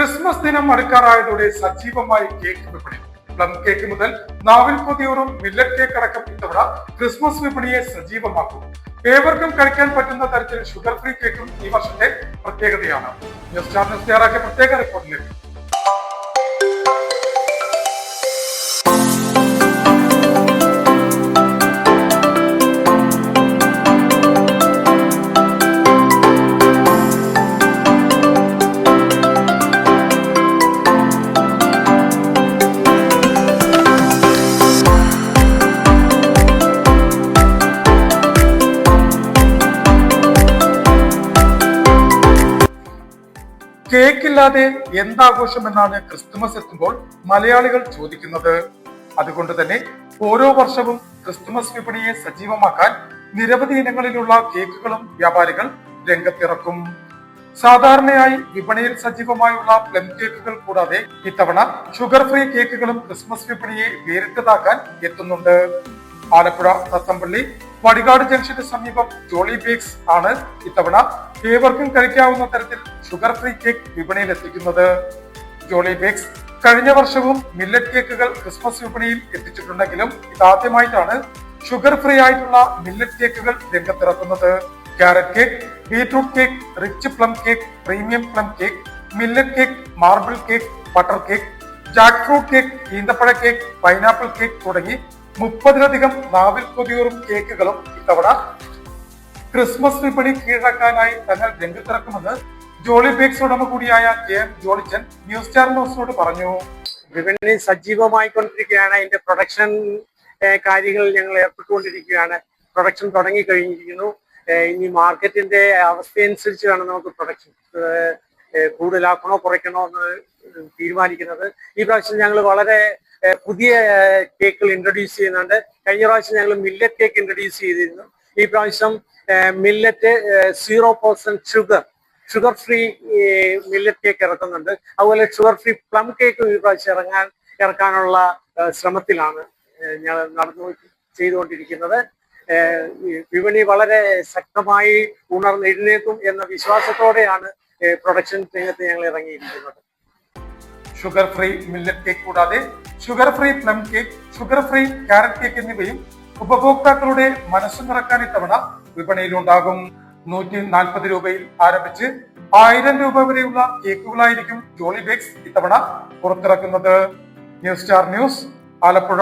Christmas ദിനം അടുക്കാറായതോടെ സജീവമായി cake വിപണി. പ്ലം കേക്ക് മുതൽ നാവിൽ കൊതിയോറും മില്ലറ്റ് കേക്ക് അടക്കം ഇത്തവണ ക്രിസ്മസ് വിപണിയെ സജീവമാക്കും. ഏവർക്കും കഴിക്കാൻ പറ്റുന്ന തരത്തിൽ ഷുഗർ ഫ്രീ കേക്കും ഈ വർഷത്തെ പ്രത്യേകതയാണ്. ന്യൂസ് ചാനൽ തയ്യാറാക്കിയ പ്രത്യേക റിപ്പോർട്ടിലേക്ക്. കേക്കില്ലാതെ എന്താഘോഷം എന്നാണ് ക്രിസ്തുമസ് എത്തുമ്പോൾ മലയാളികൾ ചോദിക്കുന്നത്. അതുകൊണ്ട് തന്നെ ഓരോ വർഷവും ക്രിസ്തുമസ് വിപണിയെ സജീവമാക്കാൻ നിരവധി ഇനങ്ങളിലുള്ള കേക്കുകളും വ്യാപാരികൾ രംഗത്തിറക്കും. സാധാരണയായി വിപണിയിൽ സജീവമായുള്ള പ്ലം കേക്കുകൾ കൂടാതെ ഇത്തവണ ഷുഗർ ഫ്രീ കേക്കുകളും ക്രിസ്മസ് വിപണിയെ വേറിട്ടതാക്കാൻ എത്തുന്നുണ്ട്. ആലപ്പുഴ തത്തമ്പള്ളി വടികാട് ജംഗ്ഷന് സമീപം ജോളി ബേക്സ് ആണ് ഇത്തവണ ഏവർക്കും കഴിക്കാവുന്ന തരത്തിൽ ഷുഗർ ഫ്രീ കേക്ക് വിപണിയിൽ എത്തിക്കുന്നത്. ജോളി ബേക്സ് കഴിഞ്ഞ വർഷവും മില്ലറ്റ് കേക്കുകൾ ക്രിസ്മസ് വിപണിയിൽ എത്തിച്ചിട്ടുണ്ടെങ്കിലും ഇതാദ്യമായിട്ടാണ് ഷുഗർ ഫ്രീ ആയിട്ടുള്ള മില്ലറ്റ് കേക്കുകൾ രംഗത്തിറക്കുന്നത്. Carrot cake beetroot cake rich plum cake premium plum cake millet cake marble cake butter cake jack fruit cake ഈന്തപ്പഴ cake pineapple cake തുടങ്ങി മുപ്പതിലധികം നാവിൽ കൊതിയൂറും കേക്കുകളും ഇത്തവണ ക്രിസ്മസ് വിപണി കീഴടക്കാനായി തന്നെ രംഗത്തിറക്കുമെന്ന് ജോളി ബേക്സ് ഉടമ കൂടിയായ K M Jollichan News Star പറഞ്ഞു. വിപണി സജീവമായിക്കൊണ്ടിരിക്കുകയാണ്. അതിന്റെ പ്രൊഡക്ഷൻ കാര്യങ്ങളിൽ ഞങ്ങൾ ഏർപ്പെട്ടുകൊണ്ടിരിക്കുകയാണ്. പ്രൊഡക്ഷൻ തുടങ്ങി കഴിഞ്ഞിരിക്കുന്നു ഇനി മാർക്കറ്റിന്റെ അവസ്ഥയനുസരിച്ച് വേണം നമുക്ക് പ്രൊഡക്ഷൻ കൂടുതലാക്കണോ കുറയ്ക്കണോ എന്ന് തീരുമാനിക്കുന്നത്. ഈ പ്രാവശ്യം ഞങ്ങൾ വളരെ പുതിയ കേക്കുകൾ ഇൻട്രൊഡ്യൂസ് ചെയ്യുന്നുണ്ട്. കഴിഞ്ഞ പ്രാവശ്യം ഞങ്ങൾ മില്ലറ്റ് കേക്ക് ഇൻട്രൊഡ്യൂസ് ചെയ്തിരുന്നു. ഈ പ്രാവശ്യം millet zero percent sugar sugar free millet cake ഇറക്കുന്നുണ്ട്. അതുപോലെ ഷുഗർ ഫ്രീ പ്ലം കേക്ക് ഈ പ്രാവശ്യം ഇറങ്ങാൻ ഇറക്കാനുള്ള ശ്രമത്തിലാണ് ഞാൻ നടന്നു ചെയ്തുകൊണ്ടിരിക്കുന്നത്. വിപണി വളരെ ശക്തമായി ഉണർന്നെഴുന്നേക്കും എന്ന വിശ്വാസത്തോടെയാണ് പ്രൊഡക്ഷൻ രംഗത്ത് ഞങ്ങൾ ഇറങ്ങിയിരിക്കുന്നത്. ഷുഗർ ഫ്രീ മില്ലറ്റ് കേക്ക് കൂടാതെ sugar free plum cake sugar free carrot cake എന്നിവയും ഉപഭോക്താക്കളുടെ മനസ്സ് നിറക്കാൻ ഇത്തവണ വിപണിയിലുണ്ടാകും. നൂറ്റി നാൽപ്പത് രൂപയിൽ ആരംഭിച്ച് ആയിരം രൂപ വരെയുള്ള കേക്കുകളായിരിക്കും ജോളി ബേക്സ് ഇത്തവണ പുറത്തിറക്കുന്നത്. News Star News Alappuzha.